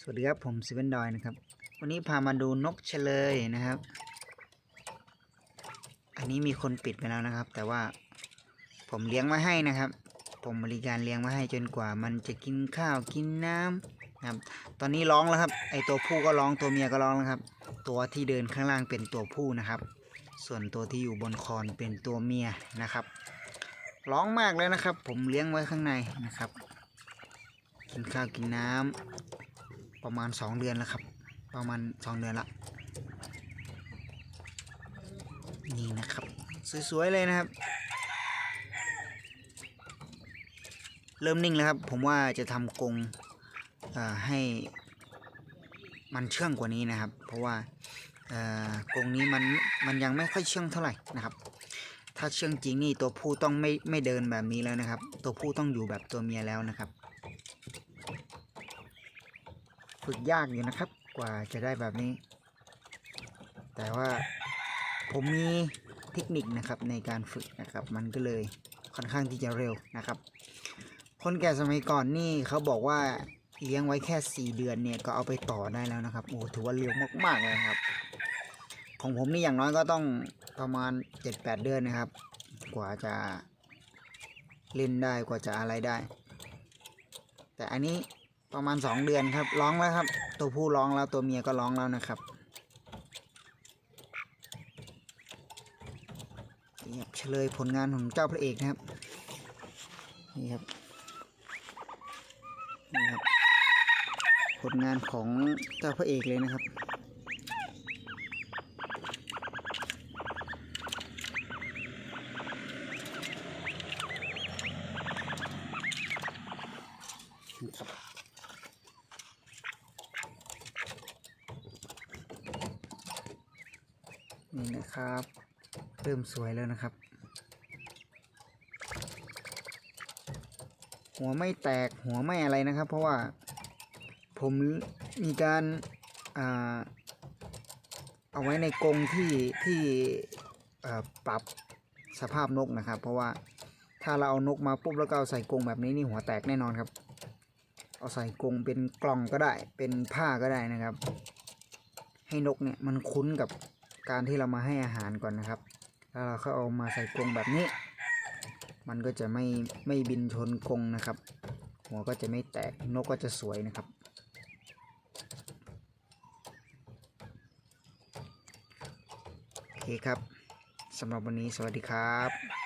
สวัสดีครับผมซิเวนดอยนะครับ วันนี้พามาดูนกเฉลยนะครับ อันนี้มีคนปิดไปแล้วนะครับ แต่ว่าผมเลี้ยงไว้ให้นะครับ ผมบริการเลี้ยงไว้ให้จนกว่า มันจะกินข้าวกินน้ำนะครับ ตอนนี้ร้องแล้วครับ ไอตัวผู้ก็ร้องตัวเมียก็ร้องแล้วครับ ตัวที่เดินข้างล่างเป็นตัวผู้นะครับ ส่วนตัวที่อยู่บนคอนเป็นตัวเมียนะครับร้องมากเลยนะครับ ผมเลี้ยงไว้ข้างในนะครับ กินข้าวกินน้ำ ประมาณสองเดือนแล้วครับ ประมาณสองเดือนละนี่นะครับ สวยๆเลยนะครับ เริ่มนิ่งแล้วครับ ผมว่าจะทำกรงให้มันเชื่องกว่านี้นะครับ เพราะว่ากรงนี้มันมันยังไม่ค่อยเชื่องเท่าไหร่นะครับ ถ้าเชื่องจริงนี่ตัวผู้ต้องไม่ไม่เดินแบบนี้แล้วนะครับ ตัวผู้ต้องอยู่แบบตัวเมียแล้วนะครับ ฝึกยากอยู่นะครับ กว่าจะได้แบบนี้ แต่ว่าผมมีเทคนิคนะครับในการฝึกนะครับ มันก็เลยค่อนข้างที่จะเร็วนะครับ คนแก่สมัยก่อนนี่เขาบอกว่าเลี้ยงไว้แค่ 4 เดือนเนี่ยก็เอาไปต่อได้แล้วนะครับโอ้ถือว่าเร็วมากๆเลยครับ ของผมนี่อย่างน้อยก็ต้องประมาณ 7-8 เดือนนะครับ กว่าจะเล่นได้กว่าจะอะไรได้ แต่อันนี้ ประมาณ2เดือนครับร้องแล้วครับ ตัวผู้ร้องแล้วตัวเมียก็ร้องแล้วนะครับนี่ครับเฉลยผลงานของเจ้าพระเอกนะครับนี่ครับนี่ครับ ผลงานของเจ้าพระเอกเลยนะครับครับ นี่นะครับเริ่มสวยแล้วนะครับ หัวไม่แตกหัวไม่อะไรนะครับ เพราะว่าผมมีการอาเอาไว้ในกรงที่ที่ปรับสภาพนกนะครับ เพราะว่าถ้าเราเอานกมาปุ๊บแล้วก็เอาใส่กรงแบบนี้นี่หัวแตกแน่นอนครับ เอาใส่กรงเป็นกล่องก็ได้เป็นผ้าก็ได้นะครับ ให้นกเนี่ยมันคุ้นกับ การที่เรามาให้อาหารก่อนนะครับ แล้วเราก็เอามาใส่กรงแบบนี้ มันก็จะไม่ไม่บินชนกรงนะครับ หัวก็จะไม่แตกนกก็จะสวยนะครับโอเคครับสำหรับวันนี้สวัสดีครับ